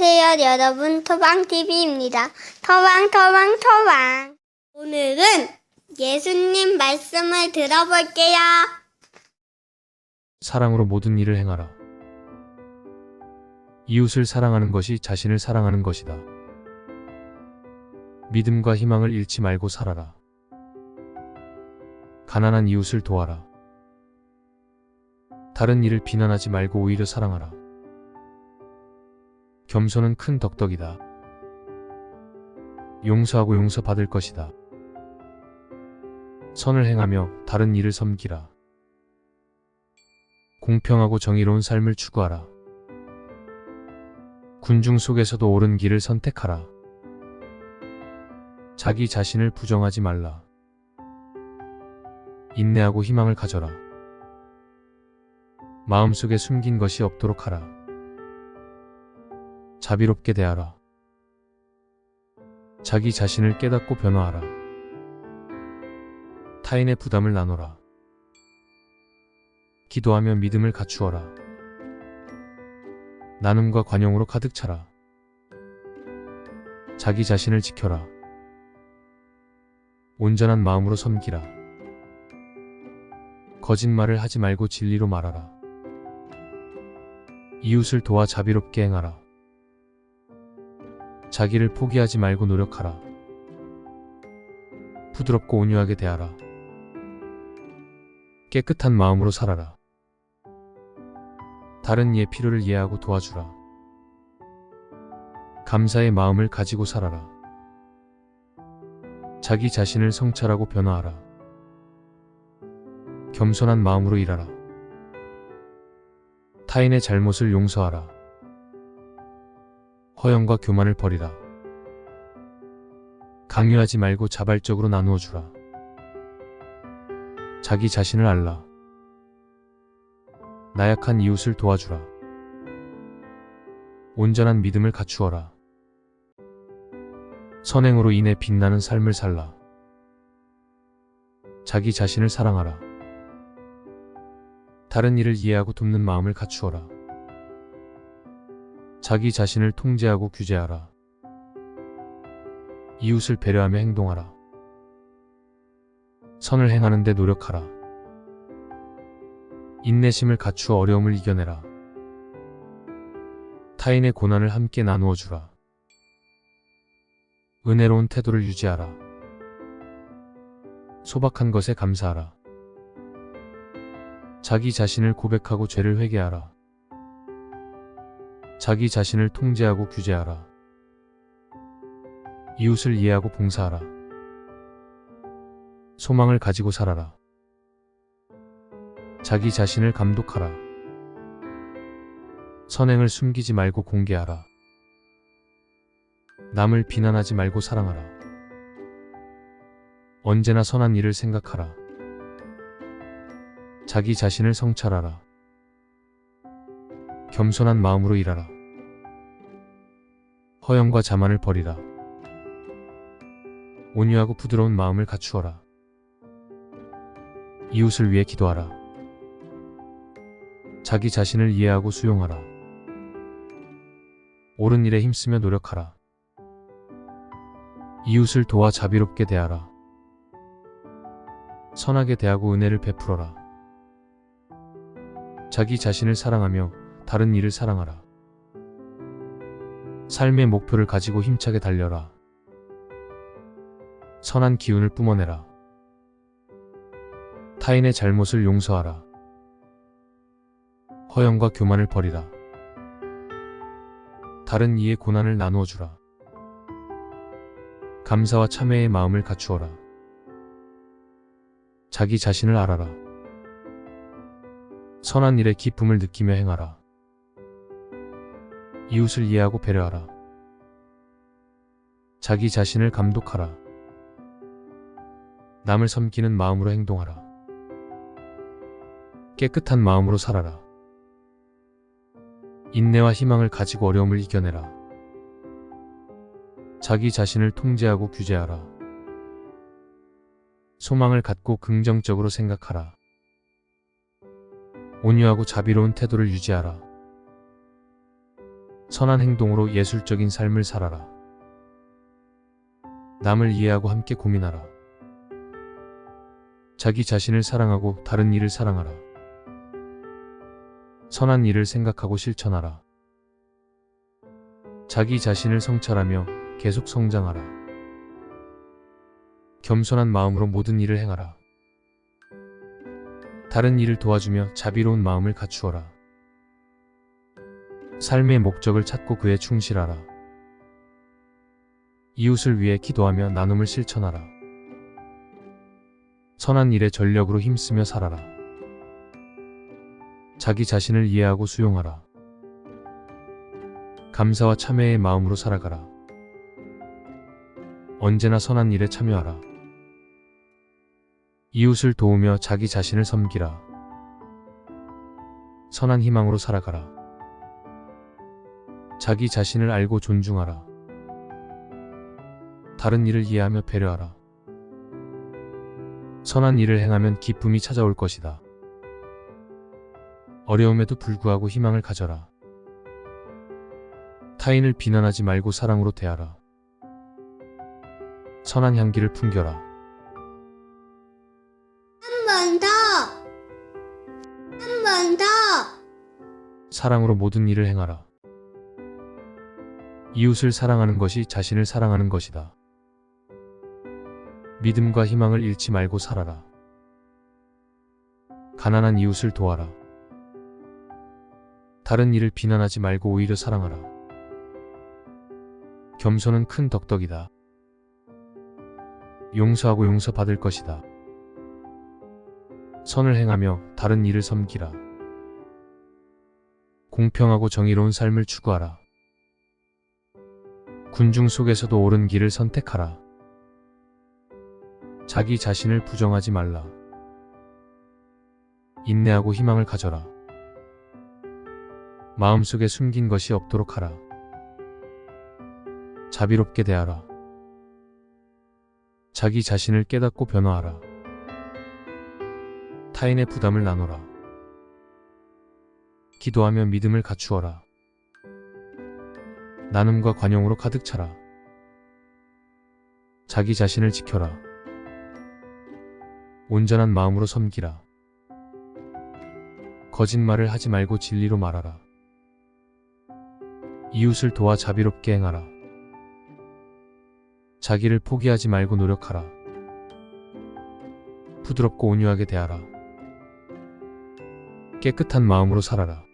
안녕하세요, 여러분. 토방TV입니다. 토방, 토방, 토방. 오늘은 예수님 말씀을 들어볼게요. 사랑으로 모든 일을 행하라. 이웃을 사랑하는 것이 자신을 사랑하는 것이다. 믿음과 희망을 잃지 말고 살아라. 가난한 이웃을 도와라. 다른 일을 비난하지 말고 오히려 사랑하라. 겸손은 큰 덕덕이다. 용서하고 용서받을 것이다. 선을 행하며 다른 일을 섬기라. 공평하고 정의로운 삶을 추구하라. 군중 속에서도 옳은 길을 선택하라. 자기 자신을 부정하지 말라. 인내하고 희망을 가져라. 마음속에 숨긴 것이 없도록 하라. 자비롭게 대하라. 자기 자신을 깨닫고 변화하라. 타인의 부담을 나눠라. 기도하며 믿음을 갖추어라. 나눔과 관용으로 가득 차라. 자기 자신을 지켜라. 온전한 마음으로 섬기라. 거짓말을 하지 말고 진리로 말하라. 이웃을 도와 자비롭게 행하라. 자기를 포기하지 말고 노력하라. 부드럽고 온유하게 대하라. 깨끗한 마음으로 살아라. 다른 이의 필요를 이해하고 도와주라. 감사의 마음을 가지고 살아라. 자기 자신을 성찰하고 변화하라. 겸손한 마음으로 일하라. 타인의 잘못을 용서하라. 허영과 교만을 버리라. 강요하지 말고 자발적으로 나누어 주라. 자기 자신을 알라. 나약한 이웃을 도와주라. 온전한 믿음을 갖추어라. 선행으로 인해 빛나는 삶을 살라. 자기 자신을 사랑하라. 다른 이를 이해하고 돕는 마음을 갖추어라. 자기 자신을 통제하고 규제하라. 이웃을 배려하며 행동하라. 선을 행하는 데 노력하라. 인내심을 갖추어 어려움을 이겨내라. 타인의 고난을 함께 나누어 주라. 은혜로운 태도를 유지하라. 소박한 것에 감사하라. 자기 자신을 고백하고 죄를 회개하라. 자기 자신을 통제하고 규제하라. 이웃을 이해하고 봉사하라. 소망을 가지고 살아라. 자기 자신을 감독하라. 선행을 숨기지 말고 공개하라. 남을 비난하지 말고 사랑하라. 언제나 선한 일을 생각하라. 자기 자신을 성찰하라. 겸손한 마음으로 일하라. 허영과 자만을 버리라. 온유하고 부드러운 마음을 갖추어라. 이웃을 위해 기도하라. 자기 자신을 이해하고 수용하라. 옳은 일에 힘쓰며 노력하라. 이웃을 도와 자비롭게 대하라. 선하게 대하고 은혜를 베풀어라. 자기 자신을 사랑하며 다른 이를 사랑하라. 삶의 목표를 가지고 힘차게 달려라. 선한 기운을 뿜어내라. 타인의 잘못을 용서하라. 허영과 교만을 버리라. 다른 이의 고난을 나누어 주라. 감사와 참회의 마음을 갖추어라. 자기 자신을 알아라. 선한 일에 기쁨을 느끼며 행하라. 이웃을 이해하고 배려하라. 자기 자신을 감독하라. 남을 섬기는 마음으로 행동하라. 깨끗한 마음으로 살아라. 인내와 희망을 가지고 어려움을 이겨내라. 자기 자신을 통제하고 규제하라. 소망을 갖고 긍정적으로 생각하라. 온유하고 자비로운 태도를 유지하라. 선한 행동으로 예술적인 삶을 살아라. 남을 이해하고 함께 고민하라. 자기 자신을 사랑하고 다른 이를 사랑하라. 선한 일을 생각하고 실천하라. 자기 자신을 성찰하며 계속 성장하라. 겸손한 마음으로 모든 일을 행하라. 다른 일을 도와주며 자비로운 마음을 갖추어라. 삶의 목적을 찾고 그에 충실하라. 이웃을 위해 기도하며 나눔을 실천하라. 선한 일에 전력으로 힘쓰며 살아라. 자기 자신을 이해하고 수용하라. 감사와 참회의 마음으로 살아가라. 언제나 선한 일에 참여하라. 이웃을 도우며 자기 자신을 섬기라. 선한 희망으로 살아가라. 자기 자신을 알고 존중하라. 다른 일을 이해하며 배려하라. 선한 일을 행하면 기쁨이 찾아올 것이다. 어려움에도 불구하고 희망을 가져라. 타인을 비난하지 말고 사랑으로 대하라. 선한 향기를 풍겨라. 한 번 더. 한 번 더. 사랑으로 모든 일을 행하라. 이웃을 사랑하는 것이 자신을 사랑하는 것이다. 믿음과 희망을 잃지 말고 살아라. 가난한 이웃을 도와라. 다른 일을 비난하지 말고 오히려 사랑하라. 겸손은 큰 덕덕이다. 용서하고 용서받을 것이다. 선을 행하며 다른 일을 섬기라. 공평하고 정의로운 삶을 추구하라. 군중 속에서도 옳은 길을 선택하라. 자기 자신을 부정하지 말라. 인내하고 희망을 가져라. 마음속에 숨긴 것이 없도록 하라. 자비롭게 대하라. 자기 자신을 깨닫고 변화하라. 타인의 부담을 나눠라. 기도하며 믿음을 갖추어라. 나눔과 관용으로 가득 차라. 자기 자신을 지켜라. 온전한 마음으로 섬기라. 거짓말을 하지 말고 진리로 말하라. 이웃을 도와 자비롭게 행하라. 자기를 포기하지 말고 노력하라. 부드럽고 온유하게 대하라. 깨끗한 마음으로 살아라.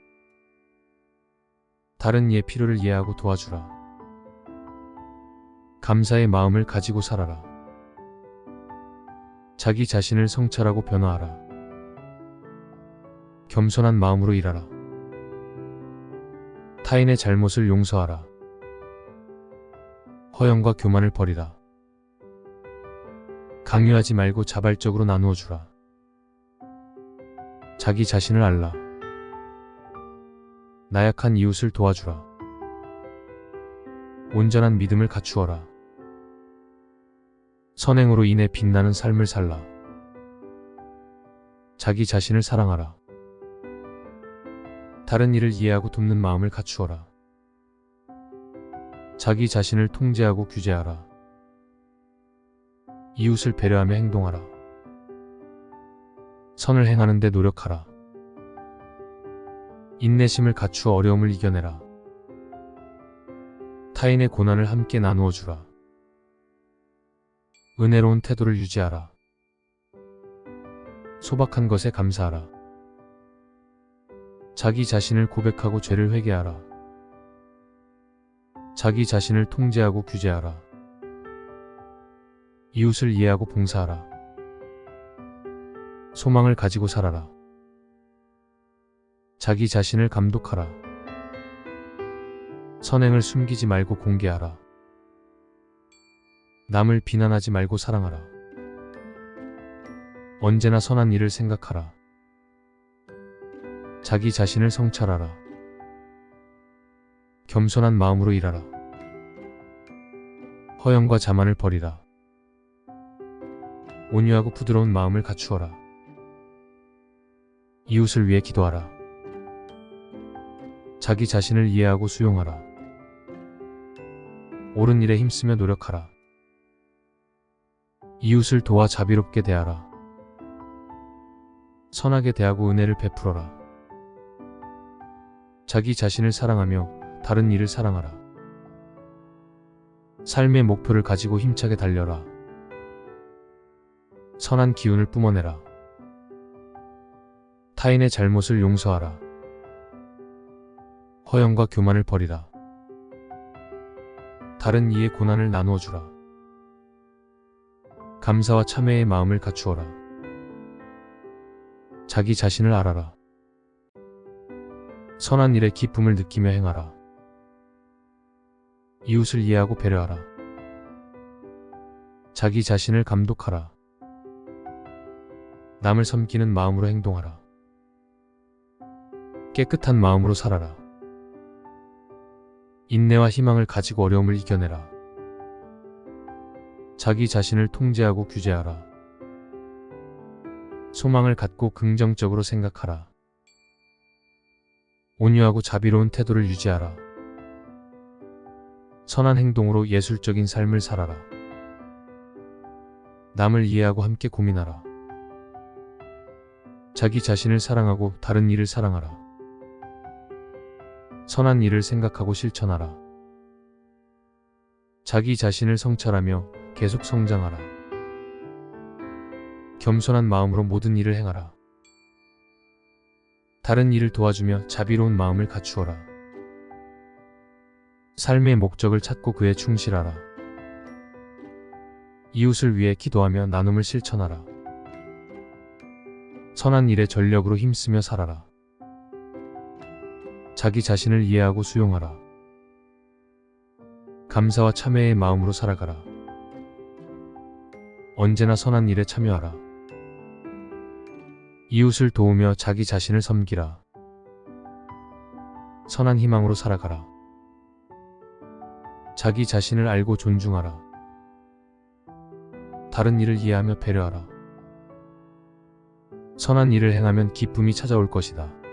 다른 이의 필요를 이해하고 도와주라. 감사의 마음을 가지고 살아라. 자기 자신을 성찰하고 변화하라. 겸손한 마음으로 일하라. 타인의 잘못을 용서하라. 허영과 교만을 버리라. 강요하지 말고 자발적으로 나누어 주라. 자기 자신을 알라. 나약한 이웃을 도와주라. 온전한 믿음을 갖추어라. 선행으로 인해 빛나는 삶을 살라. 자기 자신을 사랑하라. 다른 이를 이해하고 돕는 마음을 갖추어라. 자기 자신을 통제하고 규제하라. 이웃을 배려하며 행동하라. 선을 행하는 데 노력하라. 인내심을 갖추어 어려움을 이겨내라. 타인의 고난을 함께 나누어 주라. 은혜로운 태도를 유지하라. 소박한 것에 감사하라. 자기 자신을 고백하고 죄를 회개하라. 자기 자신을 통제하고 규제하라. 이웃을 이해하고 봉사하라. 소망을 가지고 살아라. 자기 자신을 감독하라. 선행을 숨기지 말고 공개하라. 남을 비난하지 말고 사랑하라. 언제나 선한 일을 생각하라. 자기 자신을 성찰하라. 겸손한 마음으로 일하라. 허영과 자만을 버리라. 온유하고 부드러운 마음을 갖추어라. 이웃을 위해 기도하라. 자기 자신을 이해하고 수용하라. 옳은 일에 힘쓰며 노력하라. 이웃을 도와 자비롭게 대하라. 선하게 대하고 은혜를 베풀어라. 자기 자신을 사랑하며 다른 이를 사랑하라. 삶의 목표를 가지고 힘차게 달려라. 선한 기운을 뿜어내라. 타인의 잘못을 용서하라. 허영과 교만을 버리라. 다른 이의 고난을 나누어 주라. 감사와 참회의 마음을 갖추어라. 자기 자신을 알아라. 선한 일에 기쁨을 느끼며 행하라. 이웃을 이해하고 배려하라. 자기 자신을 감독하라. 남을 섬기는 마음으로 행동하라. 깨끗한 마음으로 살아라. 인내와 희망을 가지고 어려움을 이겨내라. 자기 자신을 통제하고 규제하라. 소망을 갖고 긍정적으로 생각하라. 온유하고 자비로운 태도를 유지하라. 선한 행동으로 예술적인 삶을 살아라. 남을 이해하고 함께 고민하라. 자기 자신을 사랑하고 다른 이를 사랑하라. 선한 일을 생각하고 실천하라. 자기 자신을 성찰하며 계속 성장하라. 겸손한 마음으로 모든 일을 행하라. 다른 일을 도와주며 자비로운 마음을 갖추어라. 삶의 목적을 찾고 그에 충실하라. 이웃을 위해 기도하며 나눔을 실천하라. 선한 일에 전력으로 힘쓰며 살아라. 자기 자신을 이해하고 수용하라. 감사와 참회의 마음으로 살아가라. 언제나 선한 일에 참여하라. 이웃을 도우며 자기 자신을 섬기라. 선한 희망으로 살아가라. 자기 자신을 알고 존중하라. 다른 일을 이해하며 배려하라. 선한 일을 행하면 기쁨이 찾아올 것이다.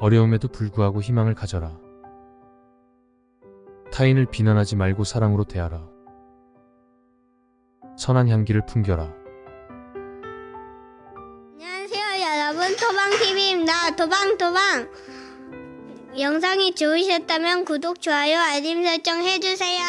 어려움에도 불구하고 희망을 가져라. 타인을 비난하지 말고 사랑으로 대하라. 선한 향기를 풍겨라. 안녕하세요 여러분 토방TV입니다 토방토방 영상이 좋으셨다면 구독, 좋아요, 알림 설정 해주세요